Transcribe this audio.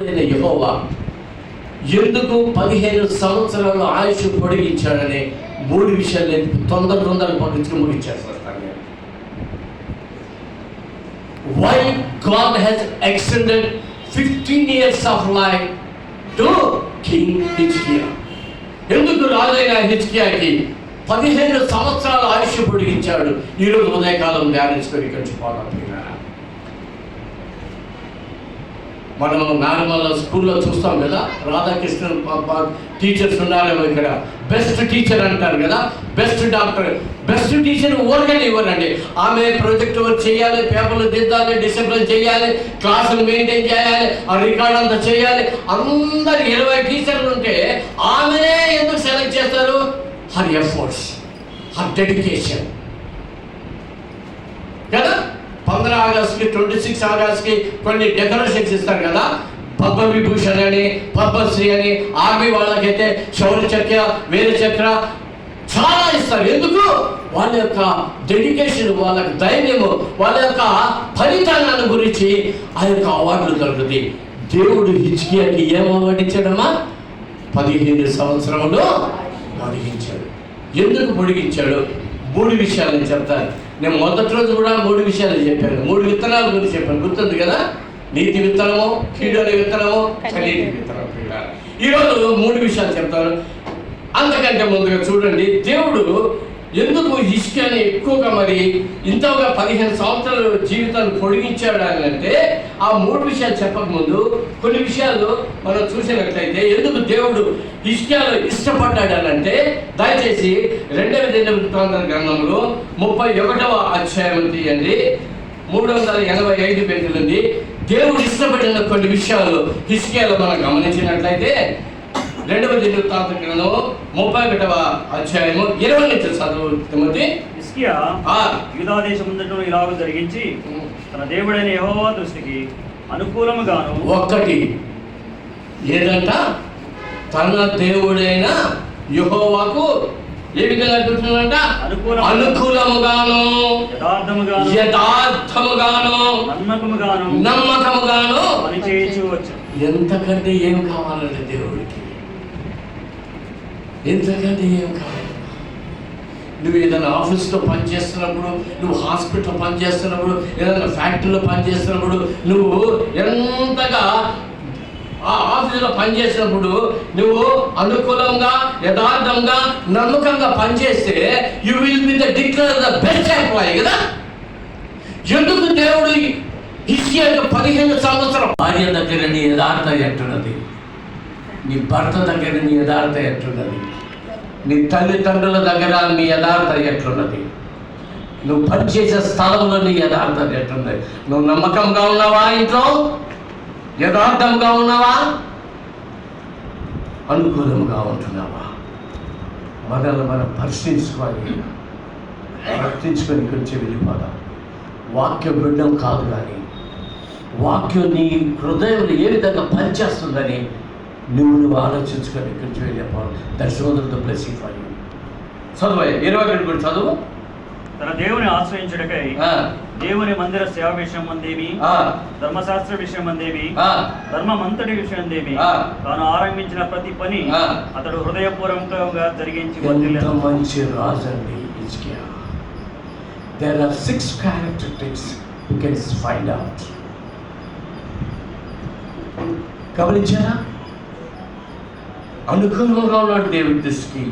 యహోవా ఎందుకు పదిహేను సంవత్సరాలు ఆయుష్ పొడిగించాడని మూడు విషయాలు తొందర తొందర పట్టించుకుని ముగించేస్తాను నేను why God has extended fifteen years of life to king Hezekiah ఎందుకు రాజైన హిచ్కియాకి పదిహేను సంవత్సరాల ఆయుష్ పొడిగించాడు? ఈరోజు ఉదయకాలం ధ్యానించుకొని ఇక్కడి పోదాం మనం నార్మల్ స్కూల్లో చూస్తాం కదా రాధాకృష్ణ టీచర్స్ ఉన్నారేమో ఇక్కడ. బెస్ట్ టీచర్ అంటారు కదా బెస్ట్ డాక్టర్ బెస్ట్ టీచర్ ఓర్గని ఇవ్వరండి ఆమె ప్రాజెక్ట్ వర్క్ చేయాలి పేపర్లు దిద్దాలి డిసిప్లిన్ చేయాలి క్లాసులు మెయింటైన్ చేయాలి ఆ రికార్డ్ అంతా చేయాలి. అందరు ఇరవై టీచర్లు ఉంటే ఆమెనే ఎందుకు సెలెక్ట్ చేస్తారు? హర్ ఎఫర్ట్స్ హర్ డెడికేషన్ కదా పంద్రా ఆగస్ట్కి ట్వంటీ సిక్స్ ఆగస్ట్కి కొన్ని డెకరేషన్స్ ఇస్తారు కదా. పద్మ విభూషణ్ అని పద్మశ్రీ అని ఆర్మీ వాళ్ళకైతే శౌర్య చక్ర వీర చక్ర చాలా ఇస్తారు. ఎందుకు? వాళ్ళ యొక్క డెడికేషన్ వాళ్ళ ధైర్యము వాళ్ళ యొక్క ఫలితాలను గురించి ఆ యొక్క అవార్డులు దొరుకుతాయి. దేవుడు హిజ్కియాకి ఏం అవార్డు ఇచ్చాడమ్మా? పదిహేను సంవత్సరంలో పొడిగించాడు ఎందుకు పొడిగించాడు మూడు విషయాలు చెప్తాను. నేను మొదటి రోజు కూడా మూడు విషయాలు చెప్పాను. మూడు విత్తనాల గురించి చెప్పాను. గుర్తుంది కదా? నీతి విత్తనము కీడని విత్తనము కనీటి విత్తనం. ఈరోజు మూడు విషయాలు చెప్తాను. అంతకంటే ముందుగా చూడండి దేవుడు ఎందుకు ఇష్కని ఎక్కువగా మరి ఇంతగా పదిహేను సంవత్సరాల జీవితాన్ని పొడిగించాడు అని అంటే ఆ మూడు విషయాలు చెప్పకముందు కొన్ని విషయాలు మనం చూసినట్లయితే ఎందుకు దేవుడు ఇష్కాలు ఇష్టపడ్డాడు అని అంటే దయచేసి రెండవ దినవృత్తాంతర గ్రంథంలో ముప్పై ఒకటవ అధ్యాయం తీయండి మూడు వందల ఎనభై ఐదు పేజీలు ఉంది. దేవుడు ఇష్టపడిన కొన్ని విషయాలు హిస్కేలో మనం గమనించినట్లయితే రెండవ దినవృత్తాంత గ్రంథం ముప్పై ఒకటవ అధ్యాయము ఇరవై నుంచి చదువు తిమ్మతి ఇలాగ జరిగించి తన దేవుడైన యెహోవా దృష్టికి అనుకూలముగాను ఒక్కటి ఏదంట? తన దేవుడైన యెహోవాకు ఏ విధంగా చూస్తున్నాడంట అనుకూలం. అనుకూలముగాను యథార్థముగాను యథార్థముగాను నమ్మకముగాను నమ్మకముగాను పని చేయొచ్చు వచ్చు ఎంతకంటే ఏం కావాలంటే దేవుడికి? ఎంతకంటే ఏం కాదు నువ్వు ఏదైనా ఆఫీస్లో పనిచేస్తున్నప్పుడు నువ్వు హాస్పిటల్లో పనిచేస్తున్నప్పుడు ఏదైనా ఫ్యాక్టరీలో పనిచేస్తున్నప్పుడు నువ్వు ఎంతగా ఆ ఆఫీసులో పనిచేసినప్పుడు నువ్వు అనుకూలంగా యథార్థంగా నమ్మకంగా పనిచేస్తే you will be the declare the best employee కదా? ఎందుకు దేవుడు హిస్కియాకు పదిహేను సంవత్సరం? భార్య దగ్గర నీ యథార్థ ఎట్టున్నది నీ భర్త దగ్గర నీ యథార్థ ఎట్లున్నది? నీ తల్లిదండ్రుల దగ్గర నీ యథార్థ ఎట్లున్నది? నువ్వు పనిచేసే స్థలంలో నీ యథార్థత ఎట్లున్నది? నువ్వు నమ్మకంగా ఉన్నావా ఇంట్లో? యథార్థంగా ఉన్నావా? అనుకూలంగా ఉంటున్నావా? మనల్ని మనం పరిశీలించుకోవాలి. ప్రవర్తించుకొని కొంచెం వెళ్ళిపోదాం. వాక్యం వినడం కాదు కానీ వాక్యం నీ హృదయంలో ఏ విధంగా పనిచేస్తుందని నువ్వు నువ్వు ఆలోచించుకొని కొంచెం వెళ్ళిపోవాలి దర్శనోదరుతో ప్లస్ ఇవ్వాలి చదువు ఇరవై రెండు కూడా చదువు. తన దేవుని ఆశ్రయించుటకై ఆ, దేవుని మందిర సేవ విషయం అందేమి? ధర్మశాస్త్ర విషయం అందేమి? ధర్మమంతటి విషయం అందేమి. తాను ఆరంభించిన ప్రతి పని. అతడు హృదయపూర్వకంగా జరిగించి. మంచి రాజండి there are six characteristics you can find out గమనించారా? అనుకూలంగా ఉన్నాడు దేవుడి దృష్టికి.